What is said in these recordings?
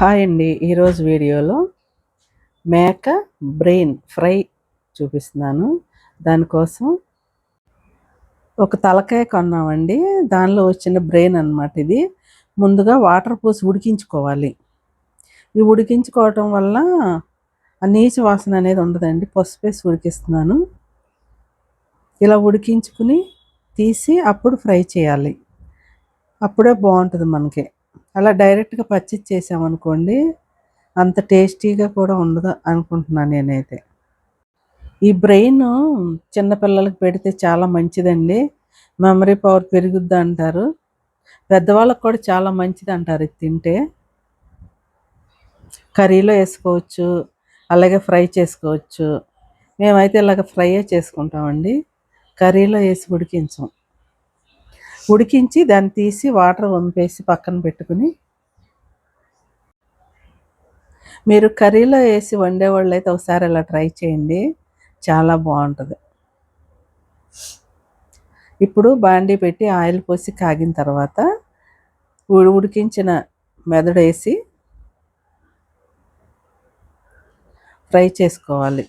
Hi అండి. ఈరోజు వీడియోలో మేక బ్రెయిన్ ఫ్రై చూపిస్తున్నాను. దానికోసం ఒక తలకాయ కొన్నామండి. దానిలో వచ్చిన బ్రెయిన్ అనమాట ఇది. ముందుగా వాటర్ పోసి ఉడికించుకోవాలి. ఈ ఉడికించుకోవటం వల్ల ఆ నీచు వాసన అనేది ఉండదండి. పసుపు వేసి ఉడికిస్తున్నాను. ఇలా ఉడికించుకుని తీసి అప్పుడు ఫ్రై చేయాలి. అప్పుడే బాగుంటుంది మనకి. అలా డైరెక్ట్గా పచ్చిది చేసామనుకోండి అంత టేస్టీగా కూడా ఉండదు అనుకుంటున్నాను నేనైతే. ఈ బ్రెయిన్ చిన్నపిల్లలకి పెడితే చాలా మంచిదండి. మెమరీ పవర్ పెరుగుద్ది అంటారు. పెద్దవాళ్ళకి కూడా చాలా మంచిది అంటారు ఇది తింటే. కర్రీలో వేసుకోవచ్చు అలాగే ఫ్రై చేసుకోవచ్చు. మేమైతే ఇలాగ ఫ్రైయే చేసుకుంటామండి. కర్రీలో వేసి ఉడికించాం. ఉడికించి దాన్ని తీసి వాటర్ వంపేసి పక్కన పెట్టుకుని మీరు కర్రీలో వేసి వండేవాళ్ళు అయితే ఒకసారి అలా ట్రై చేయండి. చాలా బాగుంటుంది. ఇప్పుడు బాండీ పెట్టి ఆయిల్ పోసి కాగిన తర్వాత ఉడికించిన మెదడు వేసి ఫ్రై చేసుకోవాలి.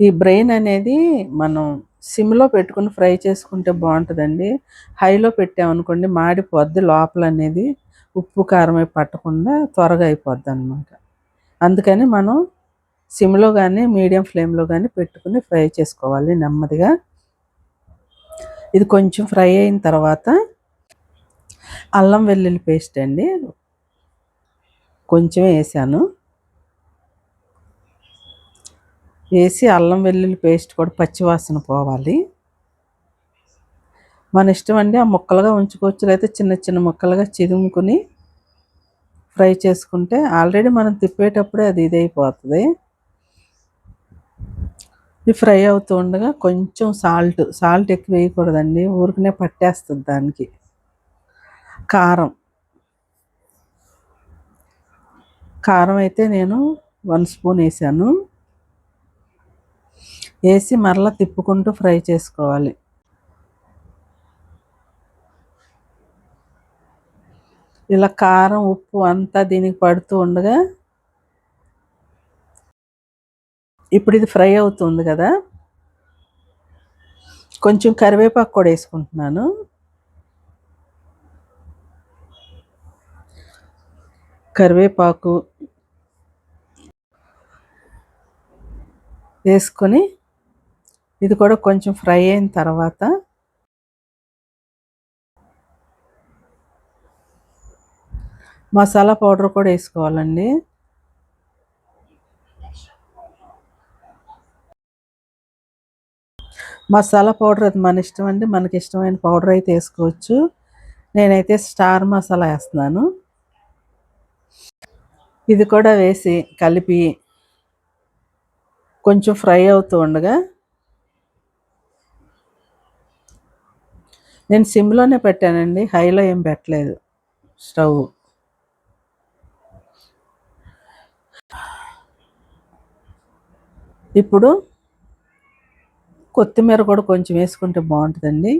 ఈ బ్రెయిన్ అనేది మనం సిమ్లో పెట్టుకుని ఫ్రై చేసుకుంటే బాగుంటుందండి. హైలో పెట్టామనుకోండి మాడిపోద్ది లోపల అనేది ఉప్పు కారం అయి పట్టకుండా త్వరగా అయిపోద్ది అనమాట అందుకని మనం సిమ్లో కానీ మీడియం ఫ్లేమ్లో కానీ పెట్టుకుని ఫ్రై చేసుకోవాలి నెమ్మదిగా. ఇది కొంచెం ఫ్రై అయిన తర్వాత అల్లం వెల్లుల్లి పేస్ట్ అండి. కొంచెం వేసాను. వేసి అల్లం వెల్లుల్లి పేస్ట్ కూడా పచ్చివాసన పోవాలి. మన ఇష్టం అండి ఆ ముక్కలుగా ఉంచుకోవచ్చు. అయితే చిన్న చిన్న ముక్కలుగా చిదుముకుని ఫ్రై చేసుకుంటే ఆల్రెడీ మనం తిప్పేటప్పుడే అది ఇదైపోతుంది. ఇది ఫ్రై అవుతూ ఉండగా కొంచెం సాల్ట్ సాల్ట్ ఎక్కువ వేయకూడదండి. ఊరికనే పట్టేస్తుంది దానికి. కారం. కారం అయితే నేను వన్ స్పూన్ వేసాను. వేసి మరలా తిప్పుకుంటూ ఫ్రై చేసుకోవాలి. ఇలా కారం ఉప్పు అంతా దీనికి పడుతూ ఉండగా ఇప్పుడు ఇది ఫ్రై అవుతుంది కదా. కొంచెం కరివేపాకు కూడా వేసుకుంటున్నాను. కరివేపాకు వేసుకొని ఇది కూడా కొంచెం ఫ్రై అయిన తర్వాత మసాలా పౌడర్ కూడా వేసుకోవాలండి. మసాలా పౌడర్ అది మన ఇష్టం అండి. మనకి ఇష్టమైన పౌడర్ అయితే వేసుకోవచ్చు. నేనైతే స్టార్ మసాలా వేస్తున్నాను. ఇది కూడా వేసి కలిపి కొంచెం ఫ్రై అవుతూ ఉండగా నేను సిమ్లోనే పెట్టానండి. హైలో ఏం పెట్టలేదు. స్టవ్. ఇప్పుడు కొత్తిమీర కూడా కొంచెం వేసుకుంటే బాగుంటుందండి.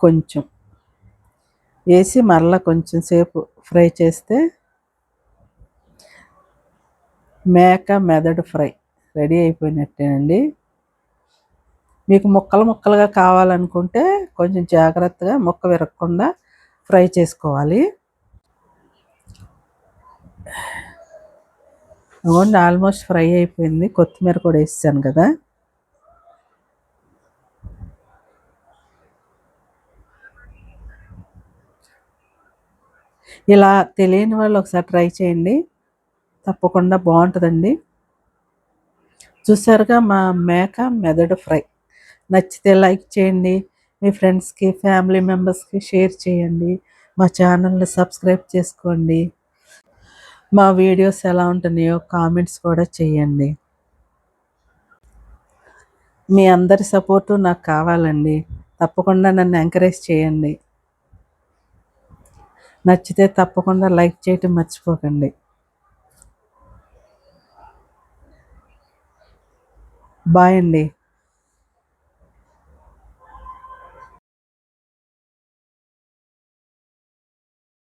కొంచెం. వేసి మరలా కొంచెం సేపు ఫ్రై చేస్తే మేక మెదడు ఫ్రై రెడీ అయిపోయినట్టేనండి. మీకు ముక్కలు ముక్కలుగా కావాలనుకుంటే కొంచెం జాగ్రత్తగా ముక్క విరగకుండా ఫ్రై చేసుకోవాలి. ఇదిగోండి ఆల్మోస్ట్ ఫ్రై అయిపోయింది. కొత్తిమీర కూడా వేసాను కదా. ఇలా తెలియని వాళ్ళు ఒకసారి ట్రై చేయండి. తప్పకుండా బాగుంటుందండి. చూసారుగా మా మేక మెదడు ఫ్రై. నచ్చితే లైక్ చేయండి. మీ ఫ్రెండ్స్కి ఫ్యామిలీ మెంబర్స్కి షేర్ చేయండి. మా ఛానల్ని సబ్స్క్రైబ్ చేసుకోండి. మా వీడియోస్ ఎలా ఉంటున్నాయో కామెంట్స్ కూడా చేయండి. మీ అందరి సపోర్టు నాకు కావాలండి. తప్పకుండా నన్ను ఎంకరేజ్ చేయండి. నచ్చితే తప్పకుండా లైక్ చేయటం మర్చిపోకండి. బాయ్ అండి.